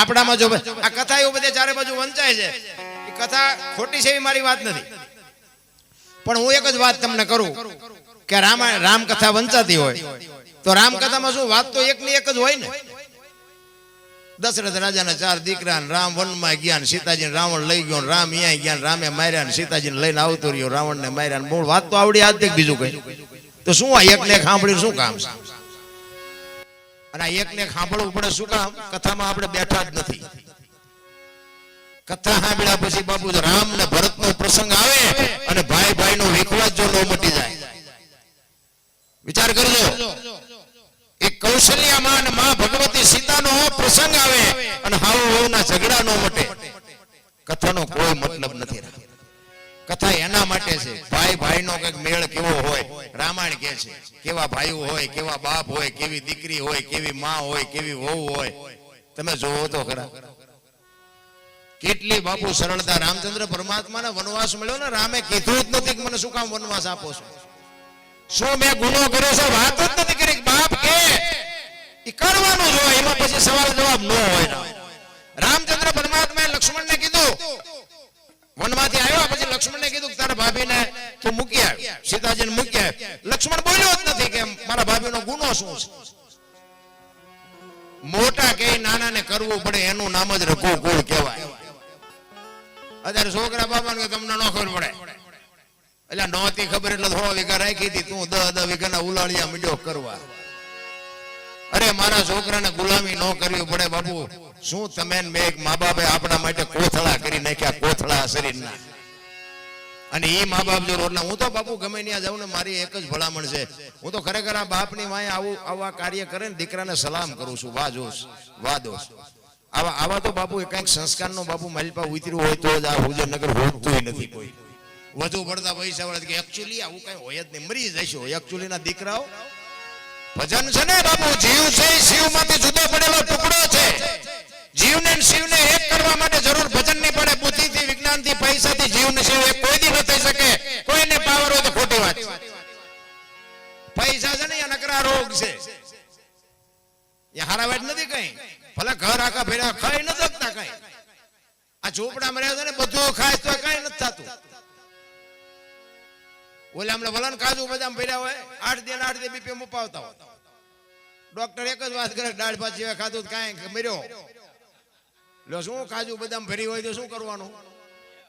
આપણામાં જો આ કથા એવું બધે ચારે બાજુ વંચાય છે. એ કથા ખોટી છે એવી મારી વાત નથી. પણ હું એક જ વાત તમને કરું કે રામાયણ રામકથા વંચાતી હોય, તો રામકથામાં શું વાત તો એકની એક જ હોય ને? દશરથ રાજાના ચાર દીકરા ને રામ વનમાં ગયા સીતાજી રાવણ લઈ ગયો રામ અહીંયા ગયા ને રામે માર્યા ને સીતાજીને લઈને આવતો રહ્યો. રાવણને માર્યા મૂળ વાત તો આવડી આજ બીજું કઈ. તો શું આ એકને એક સાંભળ્યું શું કામ છે? અને આ એકને સાંભળવું પડે શું કામ? કથામાં આપણે બેઠા જ નથી. કથા સાંભળ્યા પછી બાપુ રામ ને ભરત નો પ્રસંગ આવે અને ભાઈ ભાઈ નો વિખવાદ જો નો મટી જાય. વિચાર કરજો. એક કૌશલ્યામાં અને માં ભગવતી સીતા નો પ્રસંગ આવે અને હાવ હાવના ઝઘડા નો મટે. કથાનો કોઈ મતલબ નથી કથા એના માટે છે. ભાઈ ભાઈ નો કંઈક મેળ કેવો હોય? રામાયણ કે છે, કેવા ભાઈઓ હોય, કેવા બાપ હોય, કેવી દીકરી હોય, કેવી માં હોય, કેવી વહુ હોય? તમે જોવો તો ખરા. કેટલી બાપુ સરળતા રામચંદ્ર પરમાત્માને વનવાસ મળ્યો ને, રામે કીધું જ નથી મને શું કામ વનવાસ આપો છો. શું મેં ગુનો કર્યો છે? વાત જ નથી કરી. બાપ કે કરવાનું જ હોય, એમાં પછી સવાલ જવાબ ન હોય ના. રામચંદ્ર પરમાત્માએ લક્ષ્મણને કીધું વનમાંથી આવ્યા પછી લક્ષ્મણને કીધું કે તારા ભાભીને તું મૂકી સીતાજીને મૂક્યા. લક્ષ્મણ બોલ્યો જ નથી કે મારા ભાભીનો ગુનો શું છે? મોટા કે નાનાને કરવું પડે એનું નામ જ રઘુ કુળ કહેવાય. અત્યારે છોકરા બાપાને કે તમને ન ખબર પડે. એટલે નહોતી ખબર એટલે થોડા વિઘા રાખી હતી, તું દસ દસ વીઘાના ઉલાળિયા મીડ્યો કરવા. અરે મારા છોકરાને ગુલામી ન કરવી પડે બાપુ. શું તમે મેં એક મા બાપે આપણા માટે કોથળા કરી નાખ્યા, કોથળા શરીરના? અને એ મા બાપ જો રોટલા હું તો બાપુ ગમે ત્યાં જાઉં ને મારી એક જ ભલામણ છે. હું તો ખરેખર આ બાપની માએ આવું આવા કાર્ય કરે ને દીકરાને સલામ કરું છું. વાહ જોશ. વાહ દોશ. આવા આવા તો બાપુ કંઈક સંસ્કારનો બાપુ મારી પાસે ઉતર્યું હોય તો જ આ હુજરનગર હોતું નથી કોઈ. વધુ પડતા પૈસા વાળા કે એકચ્યુઅલી આવું કઈ હોય જ નહીં. મરી જશો એકચ્યુઅલી ના દીકરાઓ, ભજન છે ને બાપુ? જીવ છે, શિવમાંથી જુદો પડેલો ટુકડો છે. જીવને શિવને એક કરવા માટે જરૂર ભજનની પડે, બુદ્ધિથી, વિજ્ઞાનથી, પૈસાથી જીવને શિવ એક કોઈ દી થઈ શકે. કોઈને પાવર હોય તો ખોટી વાત. પૈસા છે ને નકરા રોગ છે. એ હારાવાટ નથી કઈ. ભલે ઘર આખા ફેરા ખાઈ ન શકતા કઈ. આ ઝોપડામાં રહ્યા છે ને, બધું ખાય તો કઈ નથી થતું. ઓલે હમણાં વલણ કાજુ બદામ ભર્યા હોય, આઠ દિન આઠ દિન બીપી મુપાવતા હોય. ડોક્ટર એક જ વાત કરે, દાળ ભાત જેવા ખાધું કાંઈ મર્યો. લો, શું કાજુ બદામ ભરી હોય તો શું કરવાનું?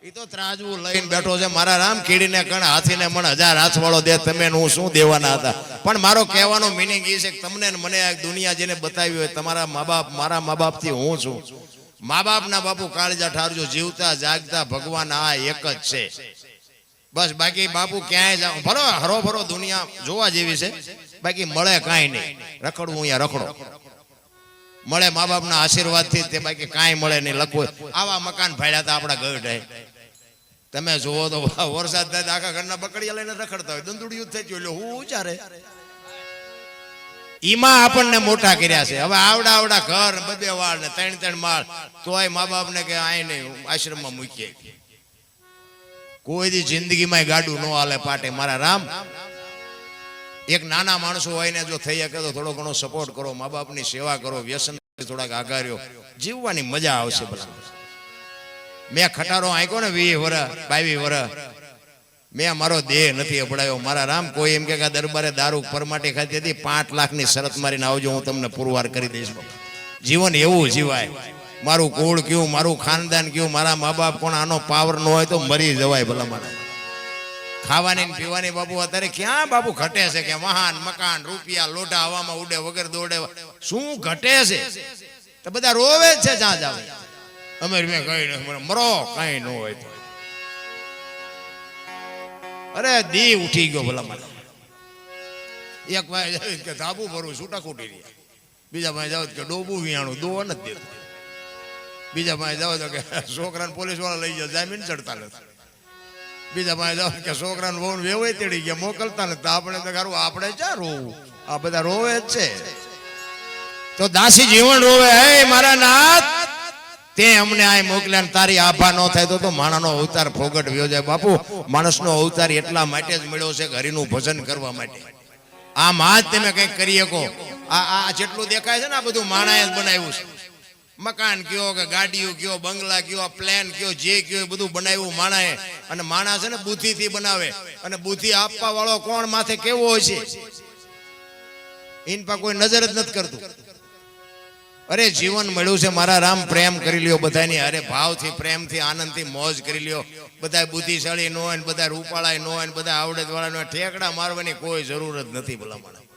એ તો ત્રાજવું લઈને બેઠો છે. મારા રામ કીડીને કણ હાથીને મણ હજાર હાથ વાળો દે, તમે હું શું દેવાના હતા? પણ મારો કહેવાનો મિનિંગ એ છે કે તમને મને આ દુનિયા જેને બતાવી હોય, તમારા મા બાપ મારા મા બાપથી હું છું. મા બાપના બાપુ કાળજા ઠારજો, જીવતા, જાગતા, ભગવાન આ એક જ છે. બસ, બાકી બાપુ ક્યાંય જાવ. ભરો હરો ભરો દુનિયા જોવા જેવી છે. બાકી મળે કાંઈ નહીં. રખડવું અહીંયા રખડો. મળે મા બાપના આશીર્વાદથી તે બાકી કાંઈ મળે નહીં. લખવું આવા મકાન ભાડ્યા હતા આપણા ગઢ તમે જુઓ તો વરસાદ થાય આખા ઘરના બકડીયા લઈને રખડતા હોય. દંદુડિયું થઈ ગયું. એટલે હું ઉચારે ઈમાં આપણને મોટા કર્યા છે. હવે આવડા આવડા ઘર બધે વાળ ને ત્રણ ત્રણ માળ. તોય મા બાપને કે આય નહીં આશ્રમમાં મૂકીએ. કોઈ દી જિંદગીમાં ગાડું ન હાલે પાટે. મારા રામ એક નાના માણસો હોય ને જો થઈ શકે તો થોડો ઘણો સપોર્ટ કરો મા બાપની સેવા કરો વ્યસન થોડાક આગાર્યો જીવવાની મજા આવશે ભલા મેં ખટારો આંક્યો ને વી વર બાવી વર. મેં મારો દેહ નથી અપડાયો મારા રામ કોઈ એમ કે દરબારે દારૂ પરમાટી ખાતી હતી, પાંચ લાખની શરત મારીને આવજો, હું તમને પુરવાર કરી દઈશ જીવન એવું જીવાય. મારું કુળ કયું, મારું ખાનદાન કયું, મારા મા બાપ કોણ, આનો પાવર ન હોય તો મરી જવાય ભલા મારા ખાવાની ને પીવાની બાપુ અત્યારે ક્યાં બાપુ ઘટે છે કે વાહન, મકાન, રૂપિયા, લોઢા, હવામાં ઉડે, વગર દોડે. શું ઘટે છે? તો બધા રોવે જ છે જ્યાં જાવ અમે મેં કઈ નહીં મરો, કઈ ન હોય તો. અરે, દી ઉઠી ગયો ભલા મને એક ભાઈ કે, ધાબુ ભરવું છૂટા કૂટી રહ્યા. બીજા ભાઈ જાવ કે, ડોબું વિયાણું દો નથી દેતું. બીજા ભાઈ જાવ તો કે, છોકરાને પોલીસવાળા લઈ જાય જામીન ચડતા નથી. બીજા પાસે જાવ કે છોકરાને બહુ વેવાય તેડી ગયા, મોકલતા ને આપણે તો ખરું, આપણે ક્યાં રોવું? આ બધા રોવે જ છે. તો દાસી જીવન રોવે. હે મારા નાથ, તે અમને આ મોકલ્યા તારી આભા ન થાય તો માણાનો અવતાર ફોગટ વ્યો જાય. બાપુ, માણસનો અવતાર એટલા માટે જ મળ્યો છે હરિનું ભજન કરવા માટે. આમ આ તમે કંઈક કરી શકો. આ આ જેટલું દેખાય છે ને આ બધું માણાએ જ બનાવ્યું છે. મકાન કયો કે ગાડીઓ કયો, બંગલા કયો, પ્લેન કયો, જે કયો બધું બનાવ્યું માણાએ. અને માણસ છે ને બુદ્ધિથી બનાવે. અને બુદ્ધિ આપવા વાળો કોણ માથે કેવો હોય છે? ઇન પા કોઈ નજર જ નથી કરતું. અરે જીવન મળ્યું છે, મારા રામ પ્રેમ કરી લ્યો બધાની અરે ભાવથી, પ્રેમથી, આનંદથી મોજ કરી લ્યો. બધા બુદ્ધિશાળી ન હોય બધા રૂપાળા ન હોય બધા આવડત વાળા ઠેકડા મારવાની કોઈ જરૂર જ નથી ભલામણ.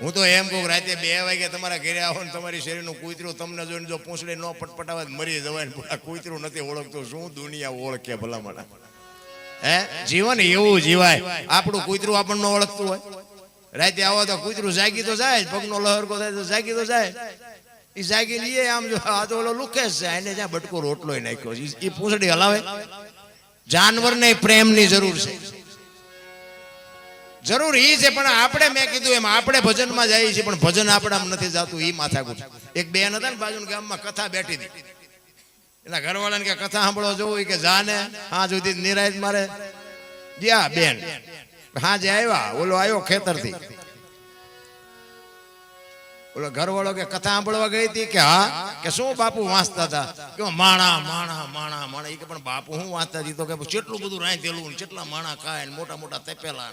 હું તો એમ કહું રાતે બે વાગે તમારા ઘરે આવો ને તમારી શરીરનું કૂતરું તમને જોઈને જો પૂંછડી ન પટપટાવે મરી જવાય ને આ કૂતરું નથી ઓળખતું. શું દુનિયા ઓળખે ભલામણ? હે? જીવન એવું જીવાય. આપણું કૂતરું આપણને ઓળખતું હોય. રાતે આવો તો કૂતરું જાગી તો જાય, પગનો લહરકો થાય તો જાગી તો જાય. એ જાગી લઈએ આમ જો આ તો ઓલો લુકે છે એને જ્યાં બટકો રોટલો નાખ્યો છે. એ પૂંછડી હલાવે. જાનવરને પ્રેમની જરૂર છે. જરૂર ઈ છે, પણ આપણે મેં કીધું એમ, આપણે ભજનમાં જઈએ છીએ, પણ ભજન આપણામાં નથી જતું, ઈ માથાકૂટ. એક બેન હતા ને બાજુ ગામમાં, કથા બેઠી હતી. એના ઘરવાળાને કે કથા સાંભળો, જોવું કે જાને, હા સુધી નિરાયત મારે. ગયા બેન. હા જે આવ્યા ઓલો આવ્યો ખેતરથી. ઓલો ઘરવાળો કે કથા સાંભળવા ગઈ હતી કે હા, કે શું બાપુ વાંચતા હતા? કે માણા માણા માણા માણા. ઈ કે પણ બાપુ હું વાંચતા હતી તો કે કેટલું બધું રાંધેલું કેટલા માણા ખાય મોટા મોટા તપેલા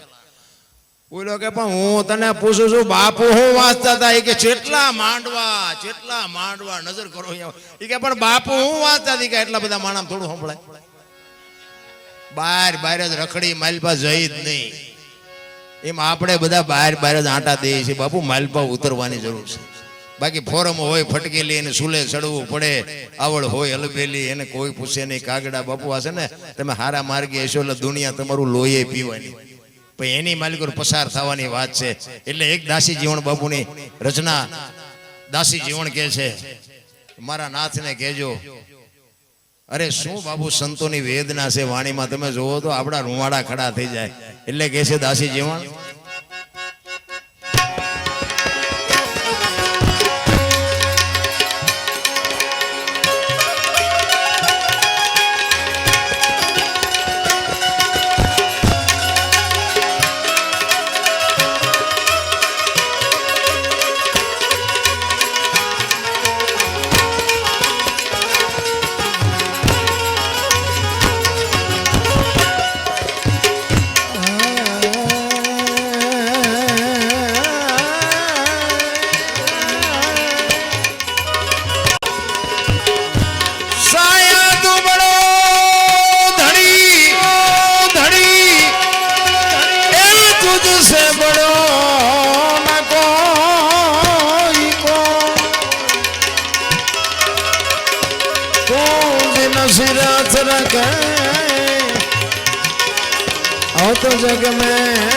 બોલો કે પણ હું તને પૂછું છું, બાપુ હું વાંચતા હતા? એ કે કેટલા માંડવા કેટલા માંડવા નજર કરો એ કે પણ બાપુ હું વાંચતા હતી? કે એટલા બધા માણસ થોડું સંભળાય. બાર બાર જ રખડી માલપા જઈ જ નહીં. એમ આપણે બધા બહાર બહાર જ આંટા દઈએ છીએ. બાપુ, માલપા ઉતરવાની જરૂર છે. બાકી ફોરમ હોય ફટકેલી એને સુલે ચડવું પડે. આવડ હોય હલબેલી એને કોઈ પૂછે નહીં. કાગડા બાપુ છે ને, તમે હારા માર્ગે હશો એટલે દુનિયા તમારું લોહી પીવાની. પણ એની માલિકો પસાર થવાની વાત છે. એટલે એક દાસી જીવન બાપુની રચના દાસી જીવન કે છે, મારા નાથને કહેજો, અરે શું બાબુ સંતોની વેદના છે? વાણીમાં તમે જોવો તો આપણા રૂવાડા ખડા થઈ જાય. એટલે કે છે દાસી જીવન जग में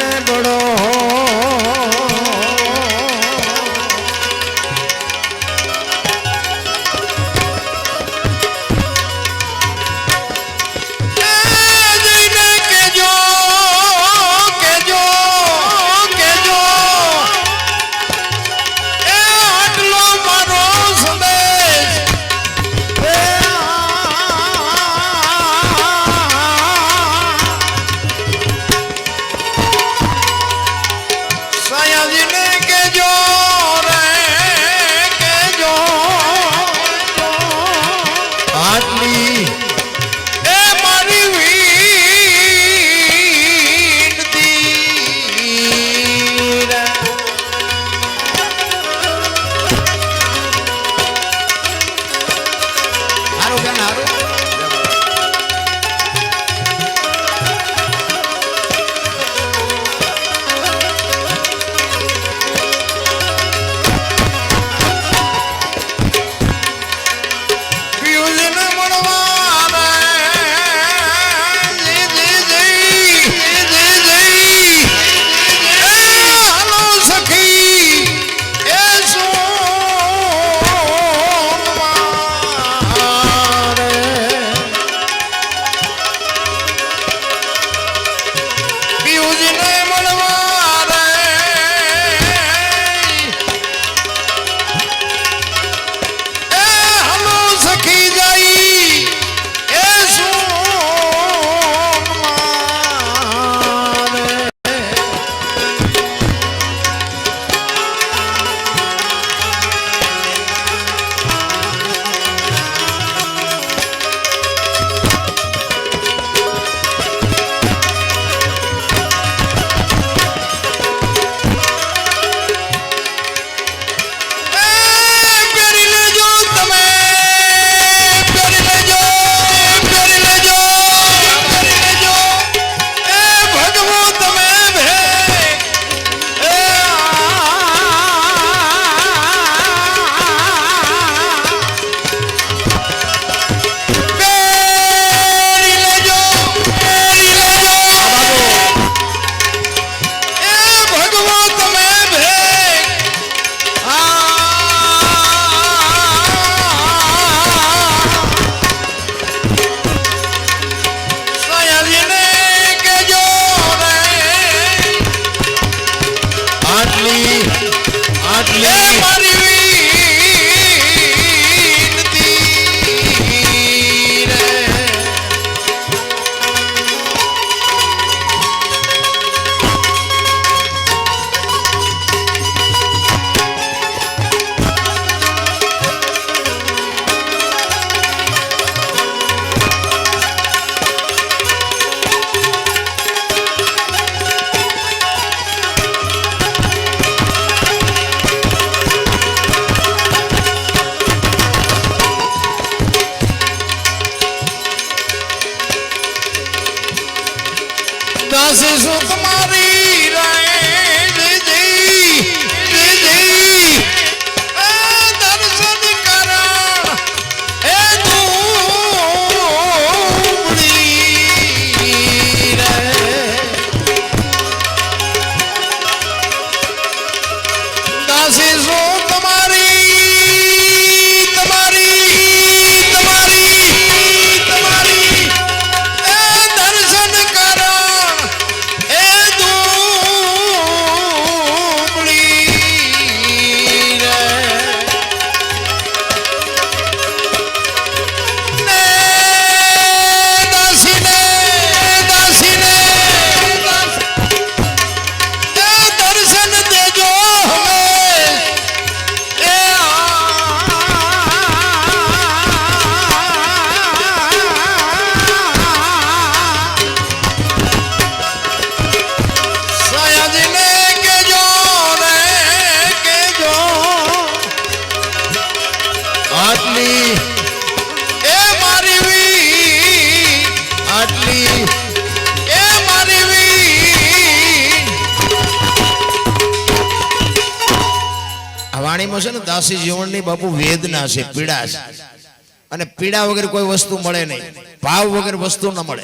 વાણીમાં છે ને જીવનની બાપુ વેદના છે, પીડા છે. અને પીડા વગર કોઈ વસ્તુ મળે નહીં. ભાવ વગર વસ્તુ ન મળે.